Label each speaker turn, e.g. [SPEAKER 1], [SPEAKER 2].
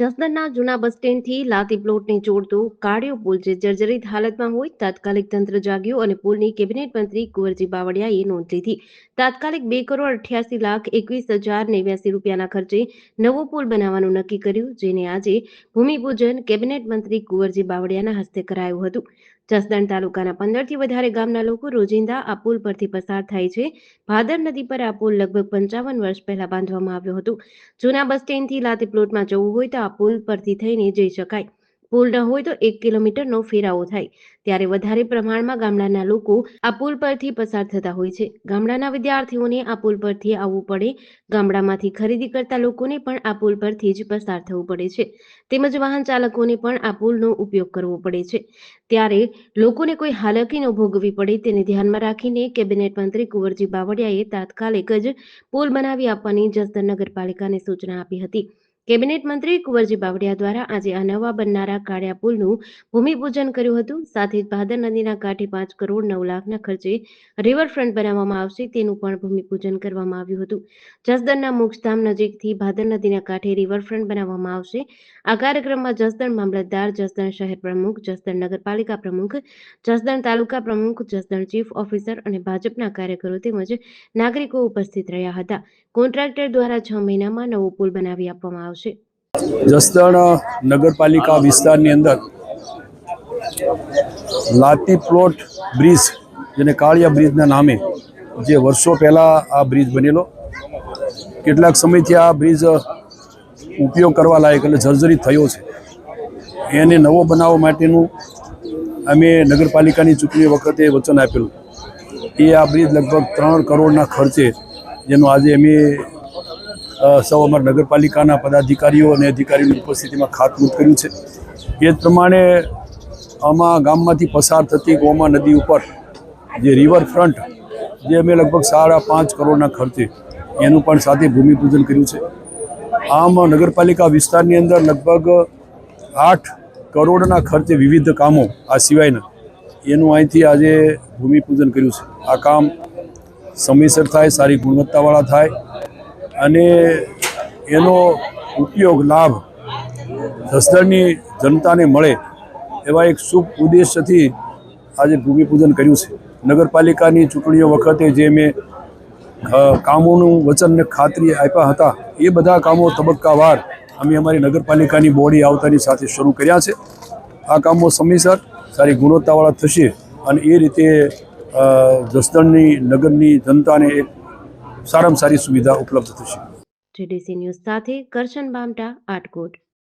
[SPEAKER 1] જસદણના જૂના બસ સ્ટેન્ડથી લાતી પ્લોટને જોડતો કાળિયો પુલ જે જર્જરિત હાલતમાં હોય, તાત્કાલિક તંત્ર જાગ્યું અને પુલની કેબિનેટ મંત્રી કુંવરજી બાવળિયાએ નોંધ લીધી. તાત્કાલિક બે કરોડ અઠ્યાસી લાખ એકવીસ હજાર નેવ્યાસી રૂપિયાના ખર્ચે નવો પુલ બનાવવાનું નક્કી કર્યું, જેને આજે ભૂમિપૂજન કેબિનેટ મંત્રી કુંવરજી બાવળિયાના હસ્તે કરાયું હતું. જસદણ તાલુકાના પંદરથી વધારે ગામના લોકો રોજિંદા આ પુલ પરથી પસાર થાય છે. ભાદર નદી પર આ પુલ લગભગ પંચાવન વર્ષ પહેલા બાંધવામાં આવ્યો હતો. જૂના બસ સ્ટેન્ડથી લાતી પ્લોટમાં જવું હોય તો આ પુલ પરથી થઈને જઈ શકાય. પુલ ન હોય તો એક કિલોમીટરનો ફેરાવો થાય. ત્યારે વધારે પ્રમાણમાં ગામડાના લોકો આ પુલ પરથી પસાર થતા હોય છે. ગામડાના વિદ્યાર્થીઓને આ પુલ પરથી આવવું પડે. ગામડામાંથી ખરીદી કરતા લોકોને પણ આ પુલ પરથી જ પસાર થવું પડે છે. તેમજ વાહન ચાલકોને પણ આ પુલનો ઉપયોગ કરવો પડે છે. ત્યારે લોકોને કોઈ હાલકી ન ભોગવવી પડે. તેને ધ્યાનમાં રાખીને કેબિનેટ મંત્રી કુંવરજી બાવળિયાએ તાત્કાલિક જ પુલ બનાવી આપવાની જસદણ નગરપાલિકાને સૂચના આપી હતી. કેબિનેટ મંત્રી કુંવરજી બાવળિયા દ્વારા આજે આ નવા બનનારા કાળિયા પુલનું ભૂમિપૂજન કર્યું હતું. સાથે જ ભાદર નદીના કાંઠે પાંચ કરોડ નવ લાખના ખર્ચે રિવરફ્રન્ટ બનાવવામાં આવશે તેનું પણ ભૂમિપૂજન કરવામાં આવ્યું હતું. જસદણના મોક્ષધામ નજીકથી ભાદર નદીના કાંઠે રિવરફ્રન્ટ બનાવવામાં આવશે. આ કાર્યક્રમમાં જસદણ મામલતદાર, જસદણ શહેર પ્રમુખ, જસદણ નગરપાલિકા પ્રમુખ, જસદણ તાલુકા પ્રમુખ, જસદણ ચીફ ઓફિસર અને ભાજપના કાર્યકરો તેમજ નાગરિકો ઉપસ્થિત રહ્યા હતા. કોન્ટ્રાક્ટર દ્વારા છ મહિનામાં નવો પુલ બનાવી આપવામાં આવશે.
[SPEAKER 2] જસદણ નગરપાલિકા વિસ્તારની અંદર લાતી પ્લોટ બ્રિજ, જેને કાળિયા બ્રિજના નામે જે વર્ષો પહેલાં આ બ્રિજ બનેલો, કેટલાક સમયથી આ બ્રિજ ઉપયોગ કરવા લાયક એટલે જર્જરિત થયો છે. એને નવો બનાવવા માટેનું અમે નગરપાલિકાની ચૂંટણી વખતે વચન આપેલું. એ આ બ્રિજ લગભગ ત્રણ કરોડના ખર્ચે, જેનું આજે અમે સૌ અમારા નગરપાલિકાના પદાધિકારીઓ અને અધિકારીઓની ઉપસ્થિતિમાં ખાતમુહૂર્ત કર્યું છે. એ જ પ્રમાણે આમાં ગામમાંથી પસાર થતી ગોમા નદી ઉપર જે રિવરફ્રન્ટ જે અમે લગભગ સાડા પાંચ કરોડના ખર્ચે એનું પણ સાથે ભૂમિપૂજન કર્યું છે. આમ નગરપાલિકા વિસ્તારની અંદર લગભગ આઠ કરોડના ખર્ચે વિવિધ કામો આ સિવાયના એનું અહીંથી આજે ભૂમિપૂજન કર્યું છે. આ કામ સમયસર થાય, સારી ગુણવત્તાવાળા થાય અને એનો ઉપયોગ લાભ જસદણની જનતાને મળે એવા એક શુભ ઉદ્દેશ્યથી આજે ભૂમિપૂજન કર્યું છે. નગરપાલિકાની ચૂંટણીઓ વખતે જે મેં કામોનું વચનને ખાતરી આપ્યા હતા, એ બધા કામો તબક્કાવાર અમે અમારી નગરપાલિકાની બોડી આવતાની સાથે શરૂ કર્યા છે. આ કામો સમયસર સારી ગુણવત્તાવાળા થશે અને એ રીતે જસદણની, નગરની જનતાને એક સારામાં સારી સુવિધા ઉપલબ્ધ થશે.
[SPEAKER 1] જીડીસી ન્યૂઝ સાથે કરશન બામટા આટકોટ.